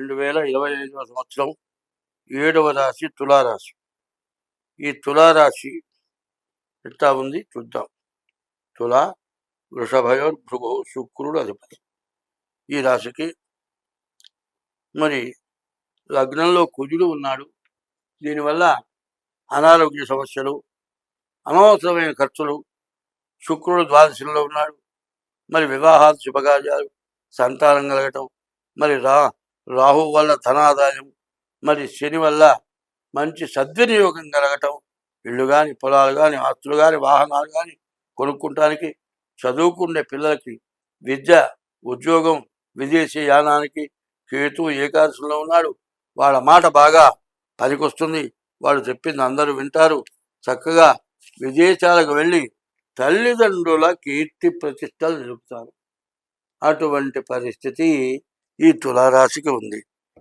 రెండు వేల ఇరవై ఐదవ సంవత్సరం ఏడవ రాశి తులారాశి. ఈ తులారాశి ఎట్లా ఉంది చూద్దాం. తులా వృషభయోర్ భృగు శుక్రుడు అధిపతి. ఈ రాశికి మరి లగ్నంలో కుజుడు ఉన్నాడు. దీనివల్ల అనారోగ్య సమస్యలు అనవసరమైన ఖర్చులు శుక్రుడు ద్వాదశిలో ఉన్నాడు. మరి వివాహాలు శుభకార్యాలు సంతానం కలగటం మరి రా రాహు వల్ల ధనాదాయం మరి శని వల్ల మంచి సద్వినియోగం కలగటం ఇళ్ళు కానీ పొలాలు కానీ ఆస్తులు కానీ వాహనాలు కానీ కొనుక్కుంటానికి చదువుకునే పిల్లలకి విద్య ఉద్యోగం విదేశీ యానానికి కేతు ఏకాదశిలో ఉన్నాడు. వాళ్ళ మాట బాగా పనికొస్తుంది. వాళ్ళు చెప్పింది అందరూ వింటారు. చక్కగా విదేశాలకు వెళ్ళి తల్లిదండ్రుల కీర్తి ప్రతిష్టలు నిలుపుతారు. అటువంటి పరిస్థితి ఈ తులారాశికి ఉంది.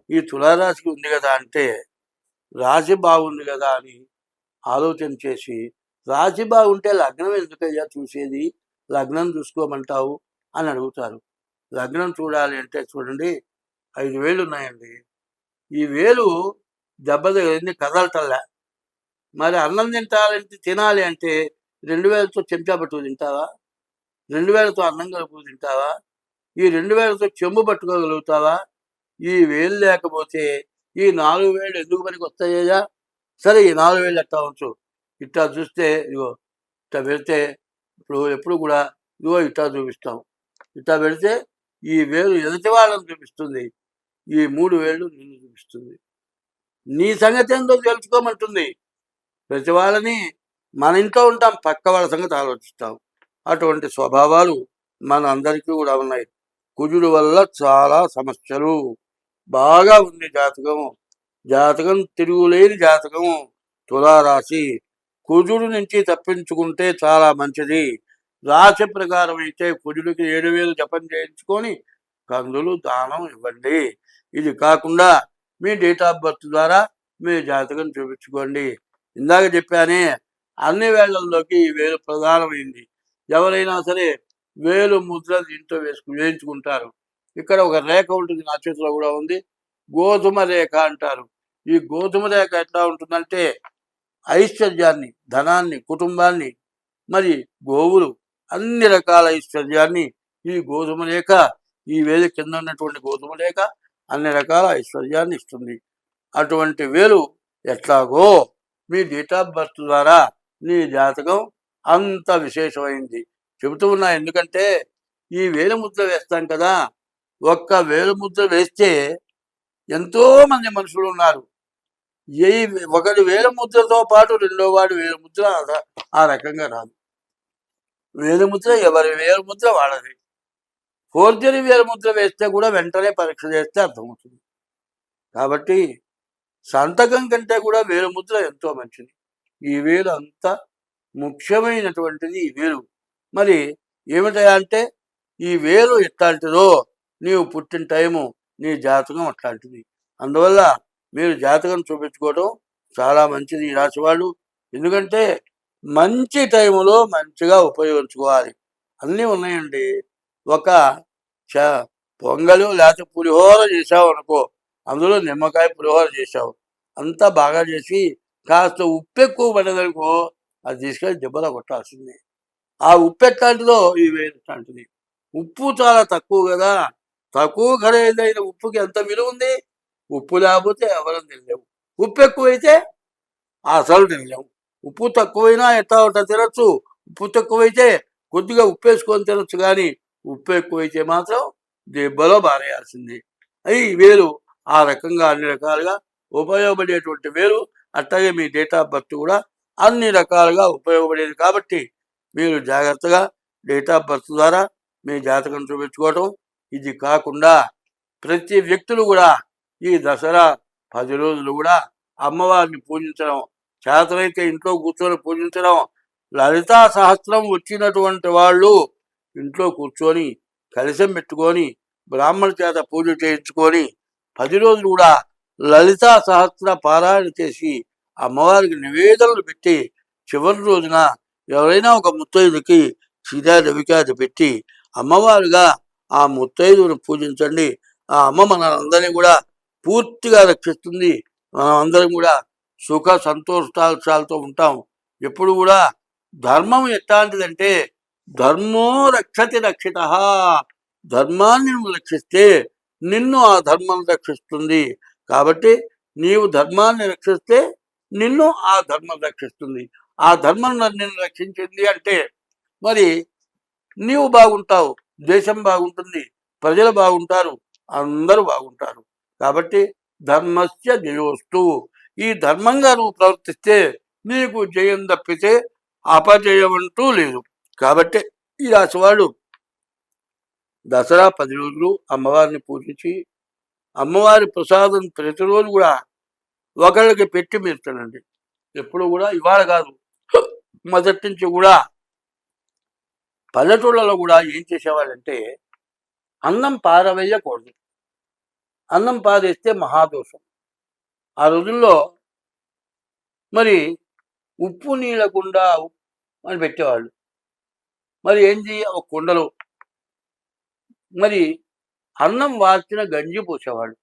ఈ తులారాశికి ఉంది కదా అంటే రాశి బాగుంది కదా అని ఆలోచన చేసి రాశి బాగుంటే లగ్నం ఎందుకయ్యా చూసేది? లగ్నం చూసుకోమంటావు అని అడుగుతారు. లగ్నం చూడాలి అంటే చూడండి ఐదు వేలు ఉన్నాయండి. ఈ వేలు దెబ్బ తగిలింది కదలటల్లా. మరి అన్నం తింటాలంటే తినాలి అంటే రెండు వేలతో చెంచా పట్టుకు తింటావా? రెండు వేలతో అన్నం కలుపు తింటావా? ఈ రెండు వేలతో చెంబు పట్టుకోగలుగుతావా? ఈ వేలు లేకపోతే ఈ నాలుగు వేలు ఎందుకు పనికి వస్తాయ్యా? సరే ఈ నాలుగు వేలు ఎట్టా ఉంచు. ఇట్టా చూస్తే ఇగో ఇట్టా పెడితే ఇప్పుడు ఎప్పుడు కూడా ఇగో ఇట్టా చూపిస్తాం. ఇట్టా పెడితే ఈ వేలు ఎదుటి వాళ్ళని చూపిస్తుంది. ఈ మూడు వేలు నిన్ను చూపిస్తుంది. నీ సంగతి ఏందో తెలుసుకోమంటుంది. ప్రతి వాళ్ళని మన ఇంట్లో ఉంటాం పక్క వాళ్ళ సంగతి ఆలోచిస్తాం. అటువంటి స్వభావాలు మన అందరికీ కూడా ఉన్నాయి. కుజుడు వల్ల చాలా సమస్యలు. బాగా ఉంది జాతకం. జాతకం తిరుగులేని జాతకం తులారాశి. కుజుడు నుంచి తప్పించుకుంటే చాలా మంచిది. రాశి ప్రకారం అయితే కుజుడికి ఏడు వేలు జపం చేయించుకొని కందులు దానం ఇవ్వండి. ఇది కాకుండా మీ డేట్ ఆఫ్ బర్త్ ద్వారా మీ జాతకం చూపించుకోండి. ఇందాక చెప్పానే అన్ని వేళ్ళలోకి ఈ వేలు ప్రధానమైంది. ఎవరైనా సరే వేలు ముద్ర దీంతో వేసుకు వేయించుకుంటారు. ఇక్కడ ఒక రేఖ ఉంటుంది నా చేతిలో కూడా ఉంది. గోధుమ రేఖ అంటారు. ఈ గోధుమ రేఖ ఎట్లా ఉంటుందంటే ఐశ్వర్యాన్ని ధనాన్ని కుటుంబాన్ని మరి గోవులు అన్ని రకాల ఐశ్వర్యాన్ని ఈ గోధుమ రేఖ ఈ వేలు కింద ఉన్నటువంటి గోధుమ రేఖ అన్ని రకాల ఐశ్వర్యాన్ని ఇస్తుంది. అటువంటి వేలు ఎట్లాగో మీ డేట్ ఆఫ్ బర్త్ ద్వారా నీ జాతకం అంత విశేషమైంది. చెబుతూ ఉన్నా ఎందుకంటే ఈ వేలు ముద్ర వేస్తాం కదా ఒక్క వేలు ముద్ర వేస్తే ఎంతో మంది మనుషులు ఉన్నారు. ఏ ఒకటి వేలు ముద్రతో పాటు రెండో వాడు వేలు ముద్ర ఆ- రకంగా రాదు. వేలు ముద్ర ఎవరి వేలు ముద్ర వాళ్ళది. ఫోర్జరీ వేలు ముద్ర వేస్తే కూడా వెంటనే పరీక్ష చేస్తే అర్థమవుతుంది. కాబట్టి సంతకం కంటే కూడా వేలుముద్ర ఎంతో మంచిది. ఈ వేలు అంత ముఖ్యమైనటువంటిది ఈ వేలు. మరి ఏమిటంటే ఈ వేలు ఎట్లాంటిదో నీవు పుట్టిన టైము నీ జాతకం అట్లాంటిది. అందువల్ల మీరు జాతకం చూపించుకోవడం చాలా మంచిది ఈ రాశి వాళ్ళు ఎందుకంటే మంచి టైములో మంచిగా ఉపయోగించుకోవాలి. అన్నీ ఉన్నాయండి. ఒక చ పొంగలు లేకపోతే పులిహోర చేసావు అనుకో అందులో నిమ్మకాయ పులిహోర చేసావు అంతా బాగా చేసి కాస్త ఉప్పు ఎక్కువ పడేదనుకో అది తీసుకెళ్ళి దెబ్బలో కొట్టాల్సిందే ఆ ఉప్పు ఎట్లాంటిదో ఈ వేలు ఎట్లాంటిది? ఉప్పు చాలా తక్కువ కదా. తక్కువ ఖరీదైన ఉప్పుకి ఎంత విలువ ఉంది ఉప్పు లేకపోతే ఎవరం తినలేము ఉప్పు ఎక్కువైతే అసలు తినలేము ఉప్పు తక్కువైనా ఎట్లా ఉంటా తినచ్చు. ఉప్పు తక్కువైతే కొద్దిగా ఉప్పు వేసుకొని తినచ్చు కానీ ఉప్పు ఎక్కువైతే మాత్రం దెబ్బలో బారేయాల్సింది అవి వేరు ఆ రకంగా అన్ని రకాలుగా ఉపయోగపడేటువంటి వేరు. అట్లాగే మీ డేట్ ఆఫ్ బర్త్ కూడా అన్ని రకాలుగా ఉపయోగపడేది కాబట్టి మీరు జాగ్రత్తగా డేట్ ఆఫ్ బర్త్ ద్వారా మీ జాతకం చూపించుకోవటం. ఇది కాకుండా ప్రతి వ్యక్తులు కూడా ఈ దసరా పది రోజులు కూడా అమ్మవారిని పూజించడం చేతనైతే ఇంట్లో కూర్చొని పూజించడం లలితా సహస్రం వచ్చినటువంటి వాళ్ళు ఇంట్లో కూర్చొని కలిసం పెట్టుకొని బ్రాహ్మణ చేత పూజ చేయించుకొని పది రోజులు కూడా లలితా సహస్ర పారాయణ చేసి అమ్మవారికి నివేదనలు పెట్టి చివరి రోజున ఎవరైనా ఒక ముత్తైదుకి సీతాదేవికి రవికాది పెట్టి అమ్మవారుగా ఆ ముత్తైదువును పూజించండి. ఆ అమ్మ మనందరినీ కూడా పూర్తిగా రక్షిస్తుంది. మనం అందరం కూడా సుఖ సంతోషాలతో ఉంటాం. ఎప్పుడు కూడా ధర్మం ఎట్లాంటిదంటే ధర్మో రక్షతి రక్షిత. ధర్మాన్ని నువ్వు రక్షిస్తే నిన్ను ఆ ధర్మం రక్షిస్తుంది. కాబట్టి నీవు ధర్మాన్ని రక్షిస్తే నిన్ను ఆ ధర్మం రక్షిస్తుంది. ఆ ధర్మం నిన్ను రక్షించింది అంటే మరి నీవు బాగుంటావు దేశం బాగుంటుంది ప్రజలు బాగుంటారు అందరూ బాగుంటారు. కాబట్టి ధర్మస్య జయోస్తు. ఈ ధర్మంగా నువ్వు ప్రవర్తిస్తే నీకు జయం తప్పితే అపజయం అంటూ లేదు. కాబట్టి ఈ రాశి వాళ్ళు దసరా పది రోజులు అమ్మవారిని పూజించి అమ్మవారి ప్రసాదం ప్రతిరోజు కూడా ఒకళ్ళకి పెట్టి మీరు తినండి ఎప్పుడు కూడా ఇవాళ కాదు మొదటి నుంచి కూడా పల్లెటూళ్ళలో కూడా ఏం చేసేవాళ్ళంటే అన్నం పారవేయకూడదు. అన్నం పారేస్తే మహాదోషం. ఆ రోజుల్లో మరి ఉప్పు నీళ్ళకుండా అని పెట్టేవాళ్ళు. మరి ఏం చేయ ఒక కుండలో మరి అన్నం వార్చిన గంజి పోసేవాళ్ళు.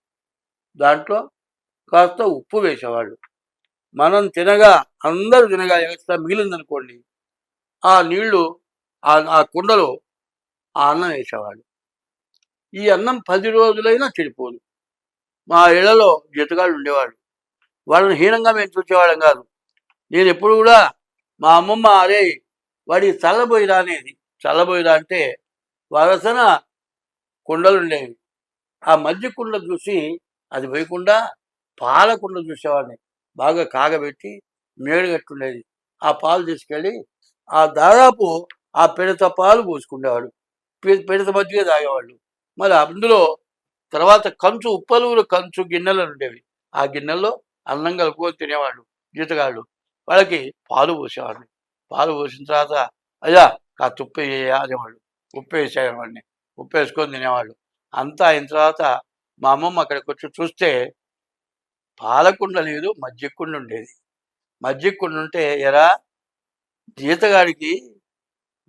దాంట్లో కాస్త ఉప్పు వేసేవాళ్ళు. మనం తినగా అందరూ తినగా ఎక్స్ట్రా మిగిలిందనుకోండి ఆ నీళ్ళు ఆ ఆ కుండలో ఆ అన్నం వేసేవాళ్ళు. ఈ అన్నం పది రోజులైనా చెడిపోదు. మా ఇళ్ళలో జతగాళ్ళు ఉండేవాళ్ళు. వాళ్ళని హీనంగా మేము చూసేవాళ్ళం కాదు. నేను ఎప్పుడు కూడా మా అమ్మమ్మ అరే వాడి చల్లబోయిరా అనేది చల్లబోయిరా అంటే వరసన కుండలు ఉండేవి. ఆ మధ్య కుండ చూసి అది పోయకుండా పాలకుండ చూసేవాడిని. బాగా కాగబెట్టి మేడగట్టుండేది. ఆ పాలు తీసుకెళ్ళి ఆ దాదాపు ఆ పిడత పాలు పోసుకునేవాడు పిడత మధ్యగా తాగేవాళ్ళు. మరి అందులో తర్వాత కంచు ఉప్పలూరు కంచు గిన్నెలు ఉండేవి. ఆ గిన్నెల్లో అన్నం కలుపుకొని తినేవాళ్ళు జీతగాళ్ళు వాళ్ళకి పాలు పోసేవాళ్ళు. పాలు పోసిన తర్వాత అయ్యా ఆ ఉప్పు అనేవాళ్ళు. ఉప్పు వేసేవాడిని ఉప్పు వేసుకొని తినేవాళ్ళు. అంతా అయిన తర్వాత మా అమ్మమ్మ అక్కడికి వచ్చి చూస్తే పాలకుండ లేదు మజ్జిగ ఉండేది. మజ్జిగ ఉంటే ఎరా జీతగాడికి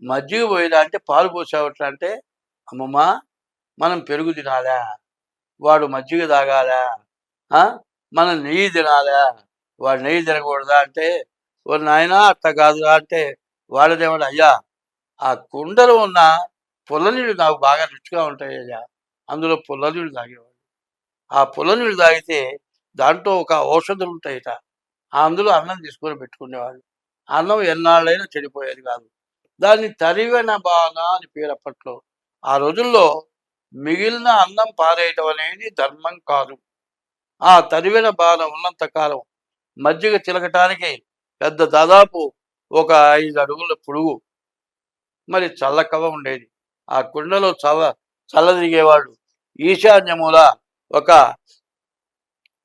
మజ్జిగ పోయేదా అంటే పాలు పోసావట్లా అంటే అమ్మమ్మ మనం పెరుగు తినాలా? వాడు మజ్జిగ తాగాలా? ఆ? మనం నెయ్యి తినాలా? వాడు నెయ్యి తినకూడదా అంటే ఓ నాయనా అత్త కాదురా అంటే వాళ్ళదేమో అయ్యా ఆ కుండలో ఉన్న పుల్ల నీళ్ళు నాకు బాగా రుచిగా ఉంటాయి అయ్యా. అందులో పుల్ల నీళ్ళు తాగేవాడు. ఆ పుల్ల నీళ్ళు తాగితే దాంట్లో ఒక ఔషధులు ఉంటాయట అందులో అన్నం తీసుకొని పెట్టుకునేవాళ్ళు. అన్నం ఎన్నాళ్ళైనా చెడిపోయేది కాదు. దాన్ని తరివెన బాణ అని పేరు అప్పట్లో. ఆ రోజుల్లో మిగిలిన అన్నం పారేయటం అనేది ధర్మం కాదు. ఆ తరివెన బాణ ఉన్నంత కాలం మజ్జిగ చిలకటానికి పెద్ద దాదాపు ఒక ఐదు అడుగుల పొడుగు మరి చల్లకవ ఉండేది. ఆ కుండలో చల్ల చల్ల ఈశాన్యముల ఒక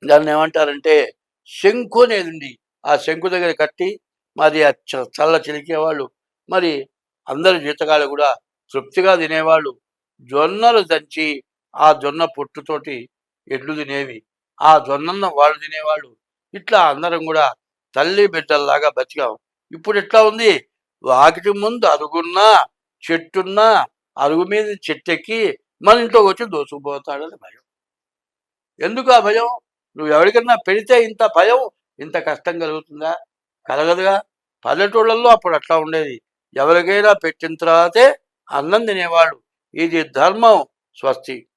దాన్ని ఏమంటారంటే శంకు అనేది ఉంది. ఆ శంకు దగ్గర కట్టి మరి ఆ చ- చల్ల చిలికేవాళ్ళు మరి అందరు జీతగాళ్ళు కూడా తృప్తిగా తినేవాళ్ళు. జొన్నలు దంచి ఆ జొన్న పొట్టుతోటి ఎడ్లు తినేవి. ఆ జొన్నన్న వాళ్ళు తినేవాళ్ళు. ఇట్లా అందరం కూడా తల్లి బిడ్డల్లాగా బతికాం. ఇప్పుడు ఎట్లా ఉంది? వాకిటి ముందు అరుగున్నా చెట్టున్నా అరుగు మీద చెట్టెక్కి మన ఇంట్లోకి వచ్చి దోసుకుపోతాడని భయం. ఎందుకు ఆ భయం? నువ్వు ఎవరికన్నా పెడితే ఇంత భయం ఇంత కష్టం కలుగుతుందా? కలగదుగా. పల్లెటూళ్ళల్లో అప్పుడు అట్లా ఉండేది. ఎవరికైనా పెట్టిన తర్వాతే అన్నం తినేవాళ్ళు ఇది ధర్మం స్వస్తి.